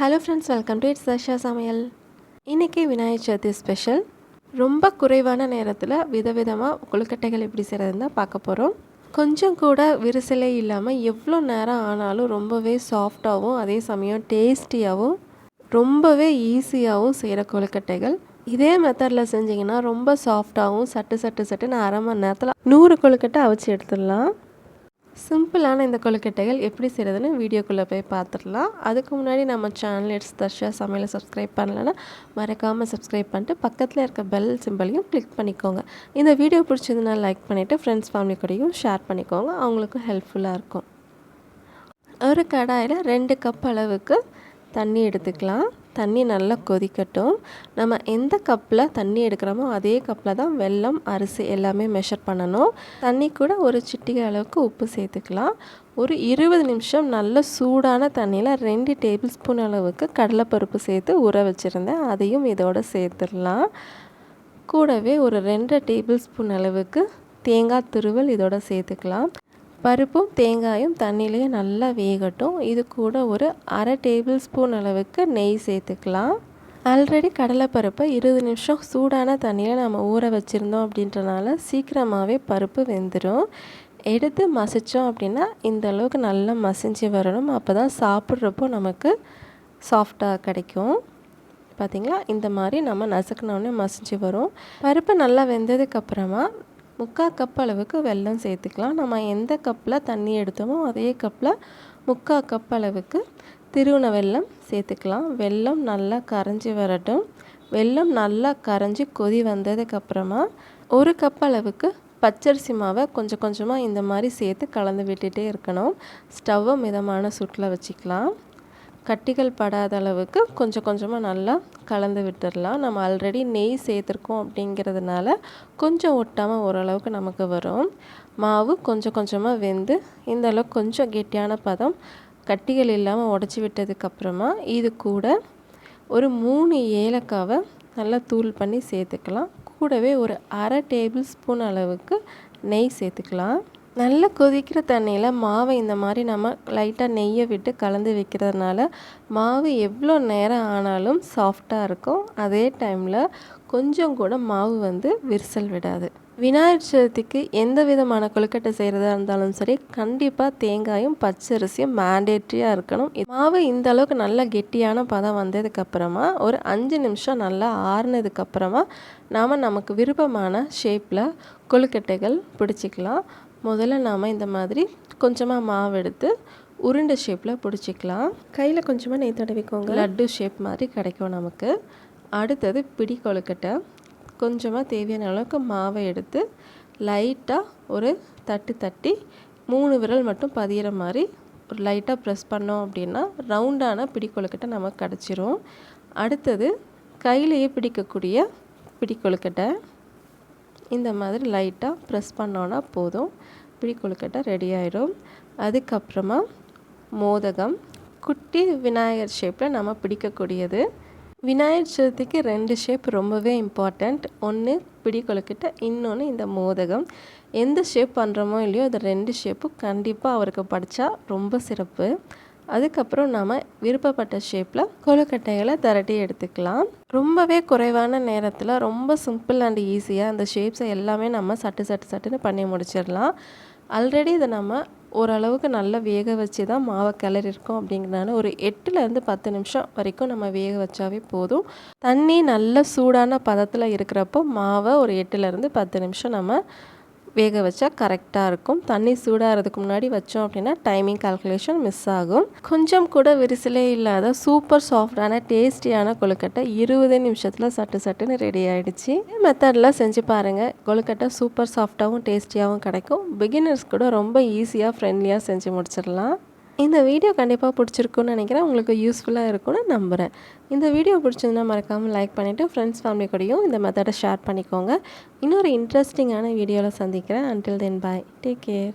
Hello friends welcome to it's Darsha சமையல் இன்றைக்கி Vinayagar Chaturthi special ரொம்ப குறைவான நேரத்தில் விதவிதமாக கொழுக்கட்டைகள் எப்படி செய்கிறதுன்னு தான் பார்க்க போகிறோம் கொஞ்சம் கூட விரிசலே இல்லாமல் எவ்வளோ நேரம் ஆனாலும் ரொம்பவே சாஃப்டாகவும் அதே சமயம் டேஸ்டியாகவும் ரொம்பவே ஈஸியாகவும் செய்கிற கொழுக்கட்டைகள். இதே மெத்தடில் செஞ்சிங்கன்னா ரொம்ப சாஃப்டாகவும் சட்டு சட்டு சட்டுன்னு அரை மணி நேரத்தில் நூறு கொழுக்கட்டை அவிச்சு எடுத்துடலாம். சிம்பிளான இந்த கொழுக்கட்டைகள் எப்படி செய்கிறதுன்னு வீடியோக்குள்ளே போய் பார்த்துடலாம் அதுக்கு முன்னாடி நம்ம சேனல் இட்ஸ் தர்ஷா சமையலை சப்ஸ்கிரைப் பண்ணலைன்னா மறக்காமல் சப்ஸ்கிரைப் பண்ணிட்டு பக்கத்தில் இருக்க பெல் சிம்பிளையும் கிளிக் பண்ணிக்கோங்க. இந்த வீடியோ பிடிச்சதுன்னா லைக் பண்ணிவிட்டு ஃப்ரெண்ட்ஸ் ஃபேமிலி கூடயும் ஷேர் பண்ணிக்கோங்க. அவங்களுக்கும் ஹெல்ப்ஃபுல்லாக இருக்கும். ஒரு கடாயில் ரெண்டு கப் அளவுக்கு தண்ணி எடுத்துக்கலாம். தண்ணி நல்லா கொதிக்கட்டும். நம்ம எந்த கப்பில் தண்ணி எடுக்கிறோமோ அதே கப்பில் தான் வெல்லம் அரிசி எல்லாமே மெஷர் பண்ணணும். தண்ணி கூட ஒரு சிட்டிகை அளவுக்கு உப்பு சேர்த்துக்கலாம். ஒரு இருபது நிமிஷம் நல்ல சூடான தண்ணியில் ரெண்டு டேபிள் ஸ்பூன் அளவுக்கு கடலைப்பருப்பு சேர்த்து ஊற வச்சுருந்தேன். அதையும் இதோடு சேர்த்துடலாம். கூடவே ஒரு ரெண்டு டேபிள் ஸ்பூன் அளவுக்கு தேங்காய் துருவல் இதோட சேர்த்துக்கலாம். பருப்பும் தேங்காயும் தண்ணியிலேயே நல்லா வேகட்டும். இது கூட ஒரு அரை டேபிள் ஸ்பூன் அளவுக்கு நெய் சேர்த்துக்கலாம். ஆல்ரெடி கடலைப்பருப்பை இருபது நிமிஷம் சூடான தண்ணியில் நம்ம ஊற வச்சுருந்தோம் அப்படின்றனால சீக்கிரமாகவே பருப்பு வெந்துடும் எடுத்து மசித்தோம் அப்படின்னா இந்த அளவுக்கு நல்லா மசிஞ்சு வரணும். அப்போ தான் சாப்பிட்றப்போ நமக்கு சாஃப்டாக கிடைக்கும். பார்த்திங்களா இந்த மாதிரி நம்ம நசுக்கினோடனே மசிஞ்சு வரும். பருப்பு நல்லா வெந்ததுக்கப்புறமா முக்கால் கப் அளவுக்கு வெல்லம் சேர்த்துக்கலாம். நம்ம எந்த கப்பில் தண்ணி எடுத்தோமோ அதே கப்பில் முக்கால் கப் அளவுக்கு திருவுண வெல்லம் சேர்த்துக்கலாம். வெல்லம் நல்லா கரைஞ்சி வரட்டும். வெல்லம் நல்லா கரைஞ்சி கொதி வந்ததுக்கப்புறமா ஒரு கப் அளவுக்கு பச்சரிசி மாவை கொஞ்சம் கொஞ்சமாக இந்த மாதிரி சேர்த்து கலந்து விட்டுட்டே இருக்கணும். ஸ்டவ்வை மிதமான சுட்டில் வச்சுக்கலாம். கட்டிகள் படாத அளவுக்கு கொஞ்சம் கொஞ்சமாக நல்லா கலந்து விட்டுடலாம் நம்ம ஆல்ரெடி நெய் சேர்த்துருக்கோம் அப்படிங்கிறதுனால கொஞ்சம் ஒட்டாமல் ஓரளவுக்கு நமக்கு வரும். மாவு கொஞ்சம் கொஞ்சமாக வெந்து இந்த அளவுக்கு கொஞ்சம் கெட்டியான பதம் கட்டிகள் இல்லாமல் உடச்சி விட்டதுக்கப்புறமா இது கூட ஒரு மூணு ஏலக்காவை நல்லா தூள் பண்ணி சேர்த்துக்கலாம். கூடவே ஒரு அரை டேபிள் ஸ்பூன் அளவுக்கு நெய் சேர்த்துக்கலாம். நல்லா கொதிக்கிற தண்ணியில் மாவை இந்த மாதிரி நம்ம லைட்டாக நெய்யை விட்டு கலந்து வைக்கிறதுனால மாவு எவ்வளோ நேரம் ஆனாலும் சாஃப்டாக இருக்கும். அதே டைமில் கொஞ்சம் கூட மாவு வந்து விரிசல் விடாது. விநாயகர் சதுர்த்திக்கு எந்த விதமான கொழுக்கட்டை செய்கிறதா இருந்தாலும் சரி கண்டிப்பாக தேங்காயும் பச்சரிசியும் மேண்டேட்ரியாக இருக்கணும். மாவு இந்த அளவுக்கு நல்லா கெட்டியான பதம் வந்ததுக்கப்புறமா ஒரு அஞ்சு நிமிஷம் நல்லா ஆறுனதுக்கப்புறமா நாம் நமக்கு விருப்பமான ஷேப்பில் கொழுக்கட்டைகள் பிடிச்சிக்கலாம். முதல்ல நாம் இந்த மாதிரி கொஞ்சமாக மாவு எடுத்து உருண்டை ஷேப்பில் பிடிச்சிக்கலாம். கையில் கொஞ்சமாக நெய் தடவிக்கோங்க. லட்டு ஷேப் மாதிரி கிடைக்கும் நமக்கு. அடுத்தது பிடி கொழுக்கட்டை. கொஞ்சமாக தேவையான அளவுக்கு மாவை எடுத்து லைட்டாக ஒரு தட்டு தட்டி மூணு விரல் மட்டும் பதிகிற மாதிரி ஒரு லைட்டாக ப்ரெஸ் பண்ணோம் அப்படின்னா ரவுண்டான பிடி கொழுக்கட்டை நமக்கு கிடச்சிரும். அடுத்தது கையிலேயே பிடிக்கக்கூடிய பிடி கொழுக்கட்டை. இந்த மாதிரி லைட்டாக ப்ரெஸ் பண்ணோன்னா போதும். பிடி கொழுக்கட்டை ரெடி ஆகிடும் அதுக்கப்புறமா மோதகம். குட்டி விநாயகர் ஷேப்பில் நம்ம பிடிக்கக்கூடியது. விநாயகர் சதுர்த்திக்கு ரெண்டு ஷேப் ரொம்பவே இம்பார்ட்டண்ட் ஒன்று பிடி கொழுக்கட்டை இன்னொன்று இந்த மோதகம். எந்த ஷேப் பண்ணுறோமோ இல்லையோ அது ரெண்டு ஷேப்பும் கண்டிப்பாக அவருக்கு படித்தா ரொம்ப சிறப்பு. அதுக்கப்புறம் நாம் விருப்பப்பட்ட ஷேப்பில் கொழுக்கட்டைகளை திரட்டி எடுத்துக்கலாம். ரொம்பவே குறைவான நேரத்தில் ரொம்ப சிம்பிள் அண்ட் ஈஸியாக அந்த ஷேப்ஸை எல்லாமே நம்ம சட்டு சட்டு சட்டுன்னு பண்ணி முடிச்சிடலாம். ஆல்ரெடி இதை நம்ம ஓரளவுக்கு நல்லா வேக வச்சு தான் மாவை கிளறிருக்கோம் அப்படிங்கிறனால ஒரு எட்டுலேருந்து பத்து நிமிஷம் வரைக்கும் நம்ம வேக வச்சாவே போதும். தண்ணி நல்ல சூடான பதத்தில் இருக்கிறப்போ மாவை ஒரு எட்டுலேருந்து பத்து நிமிஷம் நம்ம வேக வச்சா கரெக்டாக இருக்கும். தண்ணி சூடாகிறதுக்கு முன்னாடி வச்சோம் அப்படின்னா டைமிங் கால்குலேஷன் மிஸ் ஆகும். கொஞ்சம் கூட விரிசலே இல்லாத சூப்பர் சாஃப்டான டேஸ்டியான கொழுக்கட்டை இருபது நிமிஷத்தில் சட்டு சட்டுன்னு ரெடி ஆகிடுச்சு மெத்தடில் செஞ்சு பாருங்கள் கொழுக்கட்டை சூப்பர் சாஃப்டாகவும் டேஸ்டியாகவும் கிடைக்கும். பிகினர்ஸ் கூட ரொம்ப ஈஸியாக ஃப்ரெண்ட்லியாக செஞ்சு முடிச்சிடலாம். இந்த வீடியோ கண்டிப்பாக பிடிச்சிருக்குன்னு நினைக்கிறேன். உங்களுக்கு யூஸ்ஃபுல்லாக இருக்கும்னு நம்புகிறேன் இந்த வீடியோ பிடிச்சிருந்தா மறக்காமல் லைக் பண்ணிவிட்டு ஃப்ரெண்ட்ஸ் ஃபேமிலி கூடயும் இந்த மெத்தடை ஷேர் பண்ணிக்கோங்க. இன்னொரு இன்ட்ரெஸ்டிங்கான வீடியோவில் சந்திக்கிறேன். Until then bye take care